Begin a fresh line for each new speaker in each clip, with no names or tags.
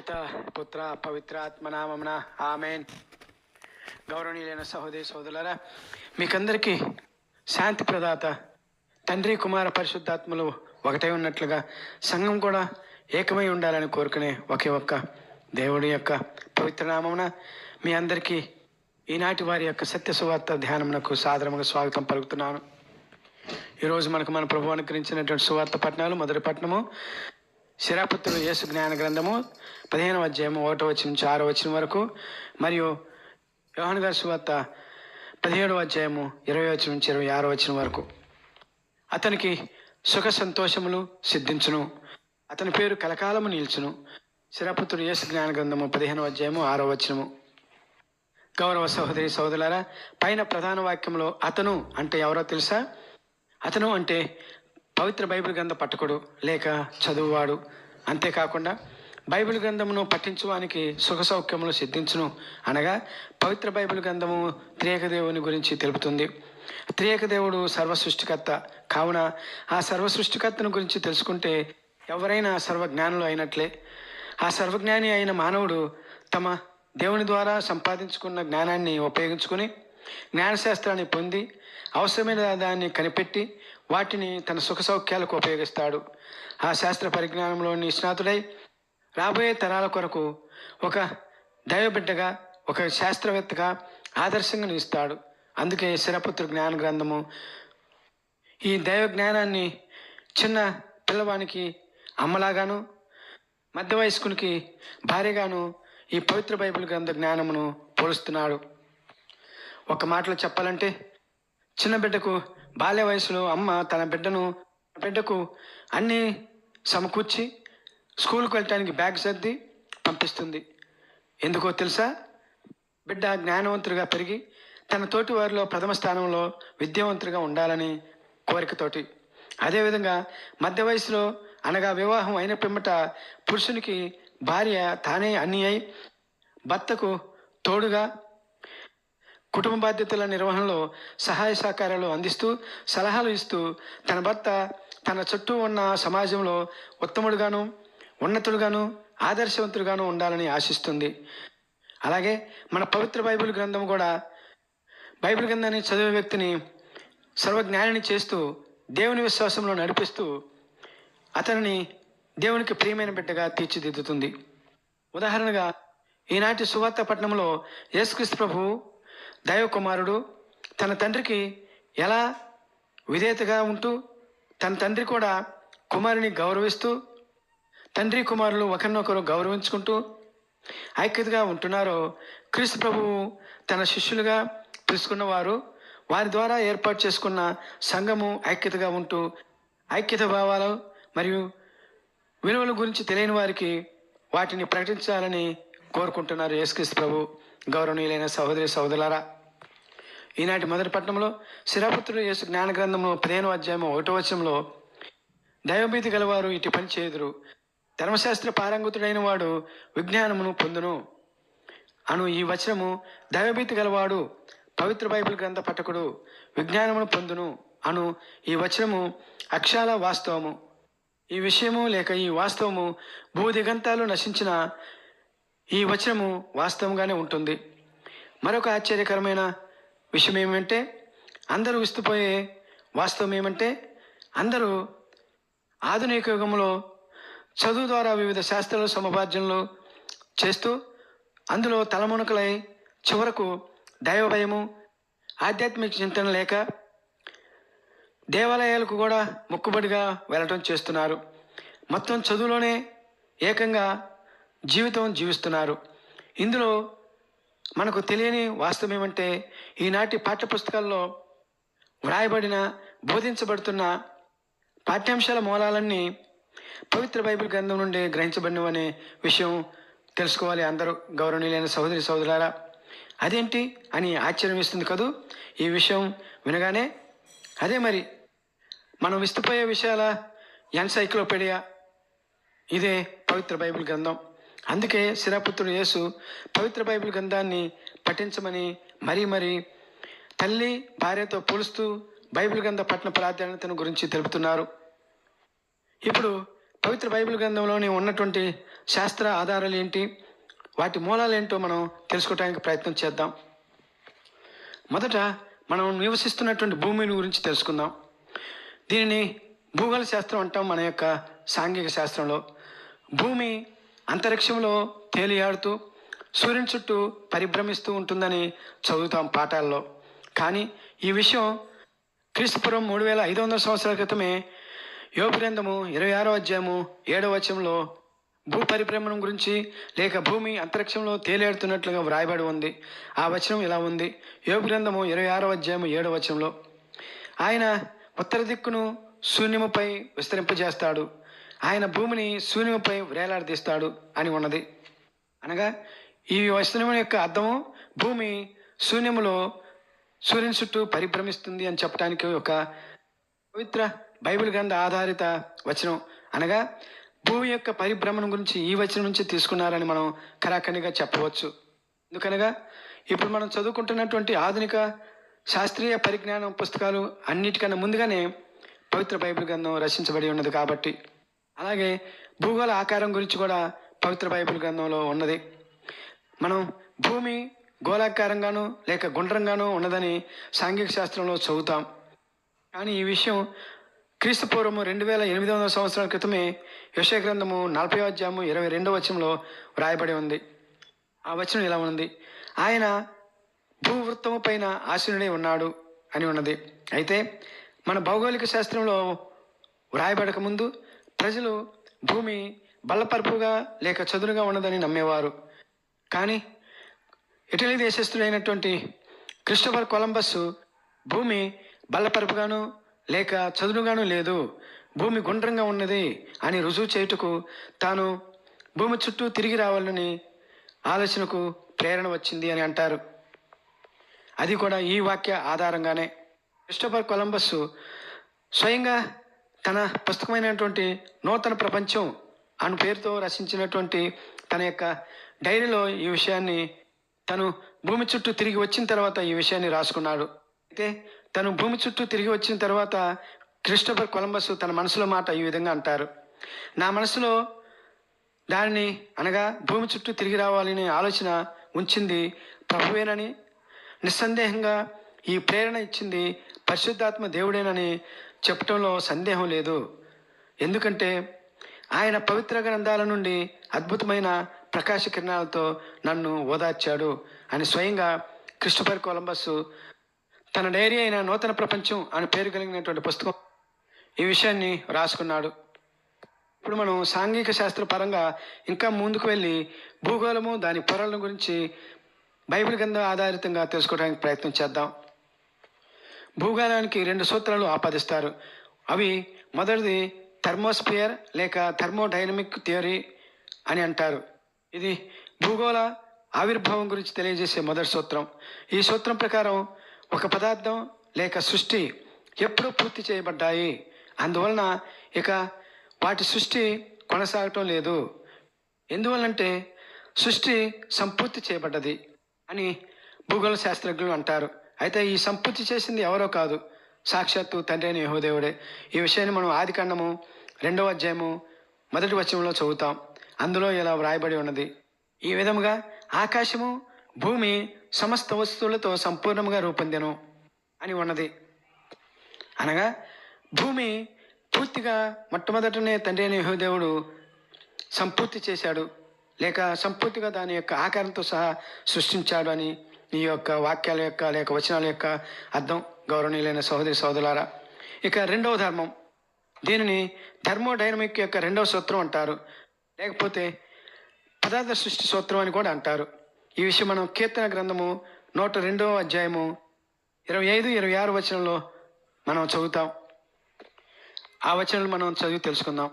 పిత పుత్ర పవిత్రాత్మనామమున ఆమెన్. గౌరవనీయులైన సహోదరి సోదరులరా మీకందరికీ శాంతి ప్రదాత తండ్రి కుమార పరిశుద్ధాత్మలు ఒకటే ఉన్నట్లుగా సంఘం కూడా ఏకమై ఉండాలని కోరుకునే ఒకే ఒక్క దేవుడి యొక్క పవిత్ర నామమున మీ అందరికీ ఈనాటి వారి యొక్క సత్య సువార్త ధ్యానమునకు సాదరముగా స్వాగతం పలుకుతున్నాను. ఈరోజు మనకు మన ప్రభు అనుకరించినటువంటి సువార్త పట్టణాలు మొదటి పట్టణము శిరాపుత్రుడు యేసు జ్ఞాన గ్రంథము పదిహేనవ అధ్యాయము ఒకటో వచ్చిన నుంచి ఆరో వచ్చిన వరకు మరియు యోహన్ గారి సువార్త పదిహేడవ అధ్యాయము ఇరవై వచ్చిన నుంచి ఇరవై ఆరో వచ్చిన వరకు. అతనికి సుఖ సంతోషములు సిద్ధించును. అతని పేరు కలకాలము నిల్చును. శిరాపుత్రుడు యేసు జ్ఞాన గ్రంథము పదిహేనవ అధ్యాయము ఆరో వచనము. గౌరవ సహోదరి సహోదరులారా పైన ప్రధాన వాక్యంలో అతను అంటే ఎవరో తెలుసా? అతను అంటే పవిత్ర బైబిల్ గ్రంథ పట్టకుడు లేక చదువువాడు. అంతేకాకుండా బైబిల్ గ్రంథమును పఠించువానికి సుఖ సౌఖ్యములు సిద్ధించును అనగా పవిత్ర బైబిల్ గ్రంథము త్రియేక దేవుని గురించి తెలుపుతుంది. త్రియేక దేవుడు సర్వ సృష్టికర్త కావున ఆ సర్వ సృష్టికర్తను గురించి తెలుసుకుంటే ఎవరైనా సర్వజ్ఞానులు అయినట్లే. ఆ సర్వజ్ఞాని అయిన మానవుడు తమ దేవుని ద్వారా సంపాదించుకున్న జ్ఞానాన్ని ఉపయోగించుకుని జ్ఞానశాస్త్రాన్ని పొంది అవసరమైన దాన్ని కనిపెట్టి వాటిని తన సుఖ సౌఖ్యాలకు ఉపయోగిస్తాడు. ఆ శాస్త్ర పరిజ్ఞానంలో నిష్ణాతుడై రాబోయే తరాల కొరకు ఒక దైవబిడ్డగా ఒక శాస్త్రవేత్తగా ఆదర్శంగా నిలుస్తాడు. అందుకే శిరపుత్ర జ్ఞాన గ్రంథము ఈ దైవ జ్ఞానాన్ని చిన్న పిల్లవానికి అమ్మలాగాను మధ్య వయస్కునికి భార్యగాను ఈ పవిత్ర బైబిల్ గ్రంథ జ్ఞానమును పోలుస్తున్నాడు. ఒక మాటలో చెప్పాలంటే చిన్న బిడ్డకు బాల్య వయసులో అమ్మ తన బిడ్డను బిడ్డకు అన్నీ సమకూర్చి స్కూల్కి వెళ్ళటానికి బ్యాగ్ సర్ది పంపిస్తుంది. ఎందుకో తెలుసా? బిడ్డ జ్ఞానవంతుడిగా పెరిగి తన తోటి వారిలో ప్రథమ స్థానంలో విద్యావంతుడిగా ఉండాలని కోరికతోటి. అదేవిధంగా మధ్య వయసులో అనగా వివాహం అయిన పిమ్మట పురుషునికి భార్య తానే అన్ని అయి భర్తకు తోడుగా కుటుంబ బాధ్యతల నిర్వహణలో సహాయ సహకారాలు అందిస్తూ సలహాలు ఇస్తూ తన భర్త తన చుట్టూ ఉన్న సమాజంలో ఉత్తముడుగాను ఉన్నతుడుగాను ఆదర్శవంతుడుగాను ఉండాలని ఆశిస్తుంది. అలాగే మన పవిత్ర బైబిల్ గ్రంథం కూడా బైబిల్ గ్రంథాన్ని చదివే వ్యక్తిని సర్వజ్ఞానిని చేస్తూ దేవుని విశ్వాసంలో నడిపిస్తూ అతనిని దేవునికి ప్రియమైన బిడ్డగా తీర్చిదిద్దుతుంది. ఉదాహరణగా ఈనాటి సువార్త పట్టణంలో యేసుక్రీస్తు ప్రభు దైవ కుమారుడు తన తండ్రికి ఎలా విధేయతగా ఉంటూ తన తండ్రి కూడా కుమారుని గౌరవిస్తూ తండ్రి కుమారులు ఒకరినొకరు గౌరవించుకుంటూ ఐక్యతగా ఉంటున్నారో క్రీస్తు ప్రభువు తన శిష్యులుగా పిలుచుకున్నవారు వారి ద్వారా ఏర్పాటు చేసుకున్న సంఘము ఐక్యతగా ఉంటూ ఐక్యత భావాలు మరియు విలువల గురించి తెలియని వారికి వాటిని ప్రకటించాలని కోరుకుంటున్నారు యేసుక్రీస్తు ప్రభు. గౌరవనీయులైన సహోదరి సహోదరులారా ఈనాటి మొదటి పట్టణంలో శిరాపుత్రుడు యేసు జ్ఞాన గ్రంథంలో పదిహేను అధ్యాయం ఒకటో వచనంలో దైవభీతి గలవారు ఇటు పని చేయుదురు. ధర్మశాస్త్ర పారంగతుడైన వాడు విజ్ఞానమును పొందును. అను ఈ వచనము దైవభీతి గలవాడు పవిత్ర బైబిల్ గ్రంథ పఠకుడు విజ్ఞానమును పొందును. అను ఈ వచనము అక్షాల వాస్తవము. ఈ విషయము లేక ఈ వాస్తవము భూదిగంతాలు నశించిన ఈ వచనము వాస్తవంగానే ఉంటుంది. మరొక ఆశ్చర్యకరమైన విషయం ఏమంటే అందరూ విస్తుపోయే వాస్తవం ఏమంటే అందరూ ఆధునిక యుగంలో చదువు ద్వారా వివిధ శాస్త్రాలు సమభాజ్యంలో చేస్తూ అందులో తలమునకలై చివరకు దైవ భయము ఆధ్యాత్మిక చింతన లేక దేవాలయాలకు కూడా మొక్కుబడిగా వెళ్ళటం చేస్తున్నారు. మొత్తం చదువులోనే ఏకంగా జీవితం జీవిస్తున్నారు. ఇందులో మనకు తెలియని వాస్తవం ఏమంటే ఈనాటి పాఠ్యపుస్తకాల్లో వ్రాయబడిన బోధించబడుతున్న పాఠ్యాంశాల మూలాలన్నీ పవిత్ర బైబిల్ గ్రంథం నుండి గ్రహించబడినవనే విషయం తెలుసుకోవాలి అందరూ గౌరవనీయులైన సహోదరి సహోదరులారా. అదేంటి అని ఆశ్చర్యం ఇస్తుంది కదూ? ఈ విషయం వినగానే అదే మరి మనం విస్తుపోయే విషయాల ఎన్సైక్లోపీడియా. ఇదే పవిత్ర బైబిల్ గ్రంథం. అందుకే శిరాపుత్రుడు యేసు పవిత్ర బైబిల్ గ్రంథాన్ని పఠించమని మరీ మరీ తల్లి భార్యతో పోలుస్తూ బైబిల్ గ్రంథ పట్టణ ప్రాధాన్యతను గురించి తెలుపుతున్నారు. ఇప్పుడు పవిత్ర బైబిల్ గ్రంథంలోని ఉన్నటువంటి శాస్త్ర ఆధారాలు ఏంటి? వాటి మూలాలు ఏంటో మనం తెలుసుకోవడానికి ప్రయత్నం చేద్దాం. మొదట మనం నివసిస్తున్నటువంటి భూమిని గురించి తెలుసుకుందాం. దీనిని భూగోళ శాస్త్రం అంటాం మన యొక్క సాంఘిక శాస్త్రంలో. భూమి అంతరిక్షంలో తేలియాడుతూ సూర్యుని చుట్టూ పరిభ్రమిస్తూ ఉంటుందని చదువుతాం పాఠాల్లో. కానీ ఈ విషయం క్రీస్తుపురం మూడు వేల ఐదు వందల సంవత్సరాల క్రితమే యోగ్రంథము ఇరవై ఆరో అధ్యాయము ఏడవ వచనంలో భూ పరిభ్రమణం గురించి లేక భూమి అంతరిక్షంలో తేలియాడుతున్నట్లుగా వ్రాయబడి ఉంది. ఆ వచనం ఇలా ఉంది. యోగ గ్రంథము ఇరవై ఆరో అధ్యాయము ఏడవ వచనంలో ఆయన ఉత్తర దిక్కును శూన్యముపై విస్తరింపజేస్తాడు. ఆయన భూమిని శూన్యముపై వేలాడదీస్తాడు అని ఉన్నది. అనగా ఈ వచనం యొక్క అర్థము భూమి శూన్యములో సూర్యుని చుట్టూ పరిభ్రమిస్తుంది అని చెప్పడానికి ఒక పవిత్ర బైబిల్ గ్రంథ ఆధారిత వచనం. అనగా భూమి యొక్క పరిభ్రమణం గురించి ఈ వచనం నుంచి తీసుకున్నారని మనం కరాఖండిగా చెప్పవచ్చు. ఎందుకనగా ఇప్పుడు మనం చదువుకుంటున్నటువంటి ఆధునిక శాస్త్రీయ పరిజ్ఞానం పుస్తకాలు అన్నిటికన్నా ముందుగానే పవిత్ర బైబిల్ గ్రంథం రచించబడి ఉన్నది కాబట్టి అలాగే భూగోళ ఆకారం గురించి కూడా పవిత్ర బైబిల్ గ్రంథంలో ఉన్నది. మనం భూమి గోళాకారంగాను లేక గుండ్రంగాను ఉన్నదని సాంఘిక శాస్త్రంలో చదువుతాం. కానీ ఈ విషయం క్రీస్తు పూర్వము రెండు వేల ఎనిమిది వందల సంవత్సరాల క్రితమే యశయ గ్రంథము నలభై అధ్యాయము ఇరవై రెండవ వచనంలో వ్రాయబడి ఉంది. ఆ వచనం ఇలా ఉంది ఆయన భూవృత్తము పైన ఆసీనుడై ఉన్నాడు అని ఉన్నది. అయితే మన భౌగోళిక శాస్త్రంలో వ్రాయబడక ముందు ప్రజలు భూమి బల్లపరుపుగా లేక చదునుగా ఉన్నదని నమ్మేవారు. కానీ ఇటలీ దేశస్థుడైనటువంటి క్రిస్టోఫర్ కొలంబస్ భూమి బల్లపరుపుగాను లేక చదునుగాను లేదు. భూమి గుండ్రంగా ఉన్నది అని రుజువు చేయుటకు తాను భూమి చుట్టూ తిరిగి రావాలని ఆలోచనకు ప్రేరణ వచ్చింది అని అంటారు. అది కూడా ఈ వాక్య ఆధారంగానే. క్రిస్టోఫర్ కొలంబస్ స్వయంగా తన పుస్తకమైనటువంటి నూతన ప్రపంచం అను పేరుతో రచించినటువంటి తన యొక్క డైరీలో ఈ విషయాన్ని తను భూమి చుట్టూ తిరిగి వచ్చిన తర్వాత ఈ విషయాన్ని రాసుకున్నాడు. అయితే తను భూమి చుట్టూ తిరిగి వచ్చిన తర్వాత క్రిస్టోఫర్ కొలంబస్ తన మనసులో మాట ఈ విధంగా అంటారు. నా మనసులో దానిని అనగా భూమి చుట్టూ తిరిగి రావాలనే ఆలోచన ఉంచింది ప్రభువేనని నిస్సందేహంగా ఈ ప్రేరణ ఇచ్చింది పరిశుద్ధాత్మ దేవుడేనని చెప్పటంలో సందేహం లేదు. ఎందుకంటే ఆయన పవిత్ర గ్రంథాల నుండి అద్భుతమైన ప్రకాశ కిరణాలతో నన్ను ఓదార్చాడు అని స్వయంగా క్రిస్టోఫర్ కొలంబస్ తన డైరీ అయిన నూతన ప్రపంచం అని పేరు కలిగినటువంటి పుస్తకం ఈ విషయాన్ని రాసుకున్నాడు. ఇప్పుడు మనం సాంఘిక శాస్త్ర పరంగా ఇంకా ముందుకు వెళ్ళి భూగోళము దాని పొరల గురించి బైబిల్ గ్రంథం ఆధారితంగా తెలుసుకోవడానికి ప్రయత్నం చేద్దాం. భూగోళానికి రెండు సూత్రాలు ఆపాదిస్తారు. అవి మొదటిది థర్మోస్ఫియర్ లేక థర్మోడైనమిక్ థియరీ అని అంటారు. ఇది భూగోళ ఆవిర్భావం గురించి తెలియజేసే మొదటి సూత్రం. ఈ సూత్రం ప్రకారం ఒక పదార్థం లేక సృష్టి ఎప్పుడూ పూర్తి చేయబడ్డాయి. అందువలన ఇక వాటి సృష్టి కొనసాగటం లేదు. ఎందువల్లంటే సృష్టి సంపూర్తి చేయబడ్డది అని భూగోళ శాస్త్రజ్ఞులు అంటారు. అయితే ఈ సంపూర్తి చేసింది ఎవరో కాదు. సాక్షాత్తు తండ్రి అయిన యహోదేవుడే. ఈ విషయాన్ని మనం ఆదికాండము రెండవ అధ్యాయము మొదటి వచనంలో చదువుతాం. అందులో ఇలా వ్రాయబడి ఉన్నది. ఈ విధముగా ఆకాశము భూమి సమస్త వస్తువులతో సంపూర్ణంగా రూపొందెను అని ఉన్నది. అనగా భూమి పూర్తిగా మొట్టమొదటనే తండ్రి అయిన యహోదేవుడు సంపూర్తి చేశాడు. లేక సంపూర్తిగా దాని యొక్క ఆకారంతో సహా సృష్టించాడు అని నీ యొక్క వాక్యాల యొక్క లేక వచనాల యొక్క అర్థం గౌరవనీయులైన సహోదరి సహోదరులారా ఇక రెండవ ధర్మం. దీనిని థర్మోడైనమిక్ యొక్క రెండవ సూత్రం అంటారు. లేకపోతే పదార్థ సృష్టి సూత్రం అని కూడా అంటారు. ఈ విషయం మనం కీర్తన గ్రంథము నూట రెండవ అధ్యాయము ఇరవై ఐదు ఇరవై ఆరు వచనంలో మనం చదువుతాం. ఆ వచనాలు మనం చదివి తెలుసుకుందాం.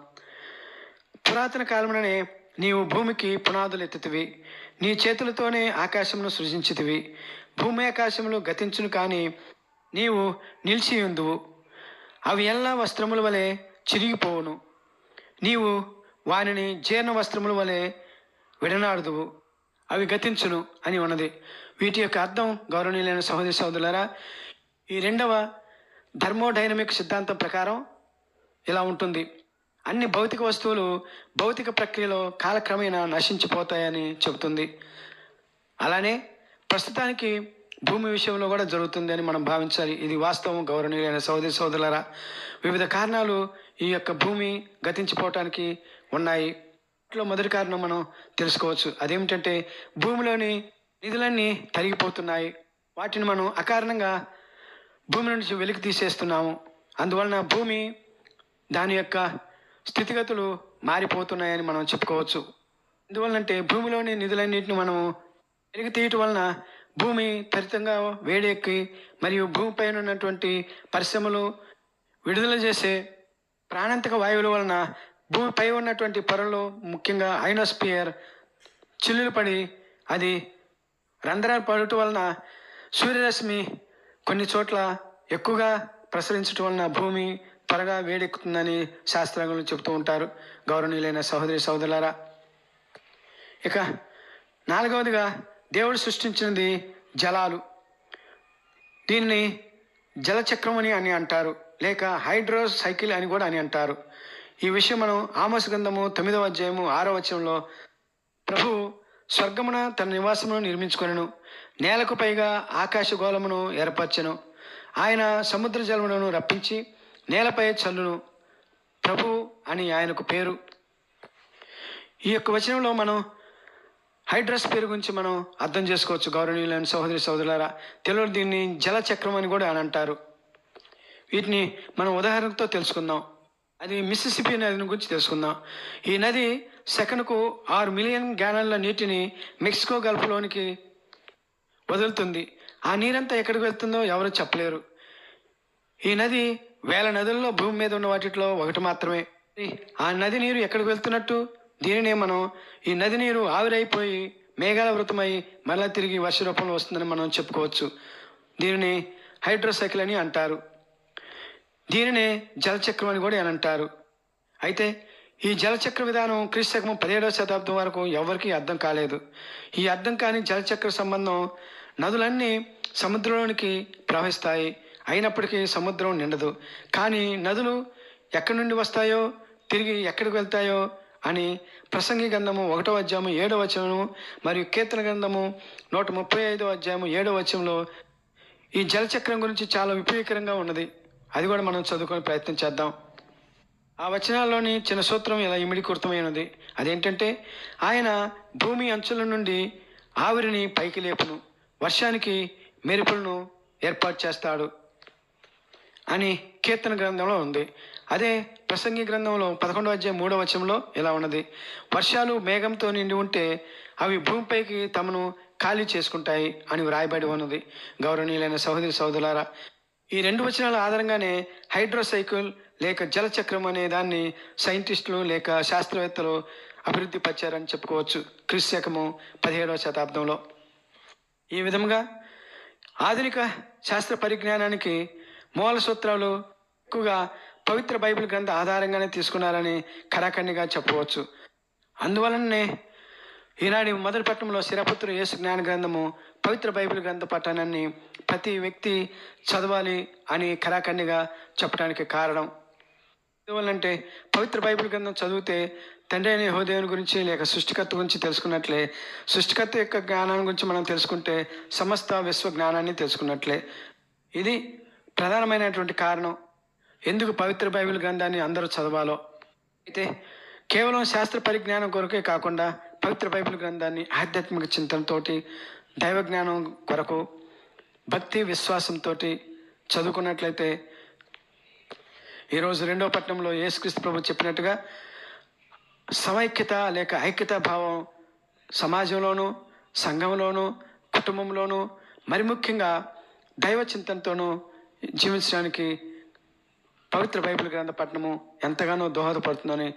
పురాతన కాలంలోనే నీవు భూమికి పునాదులు ఎత్తుతివి. నీ చేతులతోనే ఆకాశమును సృజించితివి. భూమి ఆకాశములు గతించును కానీ నీవు నిలిచి ఉందువు. అవి ఎల్లా వస్త్రముల వలె చిరిగిపోవును. నీవు వానిని జీర్ణ వస్త్రముల వలె విడనాడుదువు. అవి గతించును అని ఉన్నది. వీటి యొక్క అర్థం గౌరవనీయులైన సహోదరి సహోదరులారా ఈ రెండవ ధర్మోడైనమిక్ సిద్ధాంతం ప్రకారం ఇలా ఉంటుంది. అన్ని భౌతిక వస్తువులు భౌతిక ప్రక్రియలో కాలక్రమేణా నశించిపోతాయని చెబుతుంది. అలానే ప్రస్తుతానికి భూమి విషయంలో కూడా జరుగుతుంది అని మనం భావించాలి. ఇది వాస్తవం గౌరవనీయులైన సోదరి సోదరులరా వివిధ కారణాలు ఈ యొక్క భూమి గతించిపోవటానికి ఉన్నాయి. వాటిలో మొదటి కారణం మనం తెలుసుకోవచ్చు. అదేమిటంటే భూమిలోని నిధులన్నీ తరిగిపోతున్నాయి. వాటిని మనం అకారణంగా భూమి నుంచి వెలికి తీసేస్తున్నాము. అందువలన భూమి దాని యొక్క స్థితిగతులు మారిపోతున్నాయని మనం చెప్పుకోవచ్చు. ఎందువల్లంటే భూమిలోని నిధులన్నింటిని మనం పెరిగి తీయటం వలన భూమి త్వరితంగా వేడెక్కి మరియు భూమిపైన ఉన్నటువంటి పరిశ్రమలు విడుదల చేసే ప్రాణాంతక వాయువుల వలన భూమిపై ఉన్నటువంటి పొరలు ముఖ్యంగా ఐనోస్పియర్ చిల్లులు పడి అది రంధ్రాలు పడటం వలన సూర్యరశ్మి కొన్ని చోట్ల ఎక్కువగా ప్రసరించడం వలన భూమి త్వరగా వేడెక్కుతుందని శాస్త్రజ్ఞులు చెబుతూ ఉంటారు. గౌరవనీయులైన సహోదరి సహోదరులారా ఇక నాలుగవదిగా దేవుడు సృష్టించినది జలాలు. దీన్ని జలచక్రం అని అని అంటారు లేక హైడ్రో సైకిల్ అని కూడా అని అంటారు. ఈ విషయం మనం ఆమోస్ గ్రంథము తొమ్మిదవ అధ్యాయము ఆరో వచనంలో ప్రభు స్వర్గమున తన నివాసమును నిర్మించుకొనను నేలకు పైగా ఆకాశ గోళమును ఏర్పరచెను. ఆయన సముద్ర జలములను రప్పించి నేలపై చల్లును. ప్రభు అని ఆయనకు పేరు. ఈ యొక్క వచనంలో మనం హైడ్రస్ పేరు గురించి మనం అర్థం చేసుకోవచ్చు. గౌరవనీయులైన సహోదరి సహోదరులారా తెలుగు దీన్ని జలచక్రం అని కూడా అని అంటారు. వీటిని మనం ఉదాహరణతో తెలుసుకుందాం. అది మిస్సిసిపి నదిని గురించి తెలుసుకుందాం. ఈ నది సెకనుకు ఆరు మిలియన్ గ్యాలన్ల నీటిని మెక్సికో గల్ఫ్లోనికి వదులుతుంది. ఆ నీరంతా ఎక్కడికి వెళ్తుందో ఎవరు చెప్పలేరు. ఈ నది వేల నదుల్లో భూమి మీద ఉన్న వాటిలో ఒకటి మాత్రమే. ఆ నది నీరు ఎక్కడికి వెళ్తున్నట్టు? దీనినే మనం ఈ నది నీరు ఆవిరైపోయి మేఘాల వృతమై మరలా తిరిగి వర్ష రూపంలో వస్తుందని మనం చెప్పుకోవచ్చు. దీనిని హైడ్రోసైకిల్ అని అంటారు. దీనినే జలచక్రం అని కూడా అని అంటారు. అయితే ఈ జలచక్ర విధానం క్రీస్తకం పదిహేడవ శతాబ్దం వరకు ఎవరికీ అర్థం కాలేదు. ఈ అర్థం కాని జలచక్ర సంబంధం నదులన్నీ సముద్రంలోనికి ప్రవహిస్తాయి. అయినప్పటికీ సముద్రం నిండదు. కానీ నదులు ఎక్కడి నుండి వస్తాయో తిరిగి ఎక్కడికి వెళ్తాయో అని ప్రసంగి గ్రంథము ఒకటో అధ్యాయము ఏడో వచనము మరియు కీర్తన గ్రంథము నూట ముప్పై ఐదో అధ్యాయము ఏడో వచనంలో ఈ జలచక్రం గురించి చాలా విపరీకరంగా ఉన్నది. అది కూడా మనం చదువుకొని ప్రయత్నం చేద్దాం. ఆ వచనాల్లోని చిన్న సూత్రం ఇలా ఇమిడికృతమైనది అదేంటంటే ఆయన భూమి అంచుల నుండి ఆవిరిని పైకి లేపును. వర్షానికి మెరుపులను ఏర్పాటు చేస్తాడు. అని కీర్తన గ్రంథంలో ఉంది. అదే ప్రసంగి గ్రంథంలో పదకొండవ అధ్యాయం మూడవ వచనంలో ఇలా ఉన్నది. వర్షాలు మేఘంతో నిండి ఉంటే అవి భూమిపైకి తమను ఖాళీ చేసుకుంటాయి అని వ్రాయబడి ఉన్నది. గౌరవనీయులైన సహోదరి సహోదరులారా ఈ రెండు వచనాల ఆధారంగానే హైడ్రోసైకిల్ లేక జలచక్రం అనే దాన్ని సైంటిస్టులు లేక శాస్త్రవేత్తలు అభివృద్ధి పరిచారని చెప్పుకోవచ్చు. క్రీస్తు శకము పదిహేడవ శతాబ్దంలో. ఈ విధంగా ఆధునిక శాస్త్ర పరిజ్ఞానానికి మూల సూత్రాలు ఎక్కువగా పవిత్ర బైబిల్ గ్రంథ ఆధారంగానే తీసుకున్నారని కరాఖండిగా చెప్పవచ్చు. అందువలననే ఈనాడు మొదటి పట్టణంలో శిరపుత్ర యేసు జ్ఞాన గ్రంథము పవిత్ర బైబిల్ గ్రంథ పట్టణాన్ని ప్రతి వ్యక్తి చదవాలి అని కరాఖండిగా చెప్పడానికి కారణం. ఎందువల్లంటే పవిత్ర బైబిల్ గ్రంథం చదివితే తండ్రి అనే హోదేవుని గురించి లేక సృష్టికర్త గురించి తెలుసుకున్నట్లే సృష్టికర్త యొక్క జ్ఞానాన్ని గురించి మనం తెలుసుకుంటే సమస్త విశ్వ జ్ఞానాన్ని తెలుసుకున్నట్లే. ఇది ప్రధానమైనటువంటి కారణం ఎందుకు పవిత్ర బైబిల్ గ్రంథాన్ని అందరూ చదవాలో? అయితే కేవలం శాస్త్ర పరిజ్ఞానం కొరకే కాకుండా పవిత్ర బైబిల్ గ్రంథాన్ని ఆధ్యాత్మిక చింతనతో దైవ జ్ఞానం కొరకు భక్తి విశ్వాసంతో చదువుకున్నట్లయితే ఈరోజు రెండో పట్టణంలో యేసుక్రీస్తు ప్రభు చెప్పినట్టుగా సమైక్యత లేక ఐక్యత భావం సమాజంలోనూ సంఘంలోనూ కుటుంబంలోనూ మరి ముఖ్యంగా దైవ చింతనతోనూ జీవించడానికి పవిత్ర బైబిల్ గ్రంథ పట్టణము ఎంతగానో దోహదపడుతుందని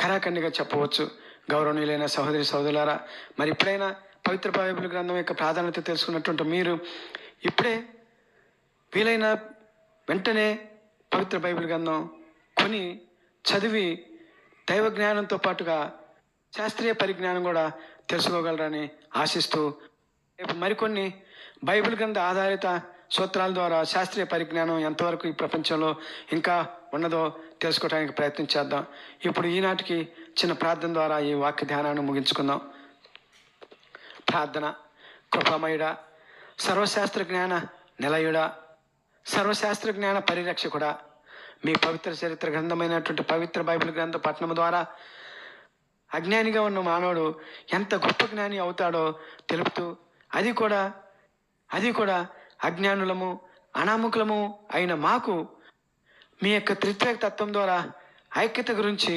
కరాఖండిగా చెప్పవచ్చు. గౌరవనీయులైన సహోదరి సహోదరులారా మరి ఇప్పుడైనా పవిత్ర బైబిల్ గ్రంథం యొక్క ప్రాధాన్యత తెలుసుకున్నటువంటి మీరు ఇప్పుడే వీలైన వెంటనే పవిత్ర బైబిల్ గ్రంథం కొని చదివి దైవ జ్ఞానంతో పాటుగా శాస్త్రీయ పరిజ్ఞానం కూడా తెలుసుకోగలరని ఆశిస్తూ రేపు మరికొన్ని బైబిల్ గ్రంథ ఆధారిత సూత్రాల ద్వారా శాస్త్రీయ పరిజ్ఞానం ఎంతవరకు ఈ ప్రపంచంలో ఇంకా ఉన్నదో తెలుసుకోవడానికి ప్రయత్నం చేద్దాం. ఇప్పుడు ఈనాటికి చిన్న ప్రార్థన ద్వారా ఈ వాక్య ధ్యానాన్ని ముగించుకుందాం. ప్రార్థన. కృపమయుడ సర్వశాస్త్ర జ్ఞాన నిలయుడా సర్వశాస్త్ర జ్ఞాన పరిరక్షకుడా మీ పవిత్ర చరిత్ర గ్రంథమైనటువంటి పవిత్ర బైబిల్ గ్రంథ పట్టణం ద్వారా అజ్ఞానిగా ఉన్న మానవుడు ఎంత గొప్ప జ్ఞాని అవుతాడో తెలుపుతూ అది కూడా అది కూడా అజ్ఞానులము అనామకులము అయిన మాకు మీ యొక్క త్రిత్రేక తత్వం ద్వారా ఐక్యత గురించి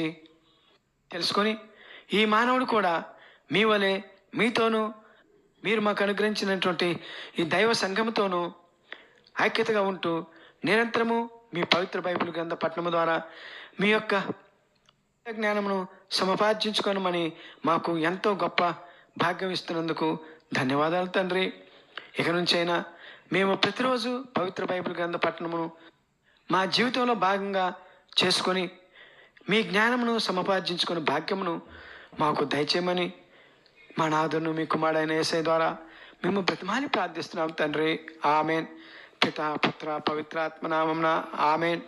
తెలుసుకొని ఈ మానవుడు కూడా మీ వలె మీతోనూ మీరు మాకు అనుగ్రహించినటువంటి ఈ దైవ సంఘముతోనూ ఐక్యతగా ఉంటూ నిరంతరము మీ పవిత్ర బైబిల్ గ్రంథ పట్టణము ద్వారా మీ యొక్క జ్ఞానమును సమపార్జించుకోనమని మాకు ఎంతో గొప్ప భాగ్యం ఇస్తున్నందుకు ధన్యవాదాలు తండ్రి. ఇక నుంచైనా మేము ప్రతిరోజు పవిత్ర బైబిల్ గ్రంథ పట్టణమును మా జీవితంలో భాగంగా చేసుకొని మీ జ్ఞానమును సముపార్జించుకుని భాగ్యమును మాకు దయచేయమని మా నాదును మీ కుమారుడైన ఏసై ద్వారా మేము ప్రతిమాని ప్రార్థిస్తున్నాం తండ్రి. ఆమెన్. పిత పుత్ర పవిత్రాత్మనామం ఆమెన్.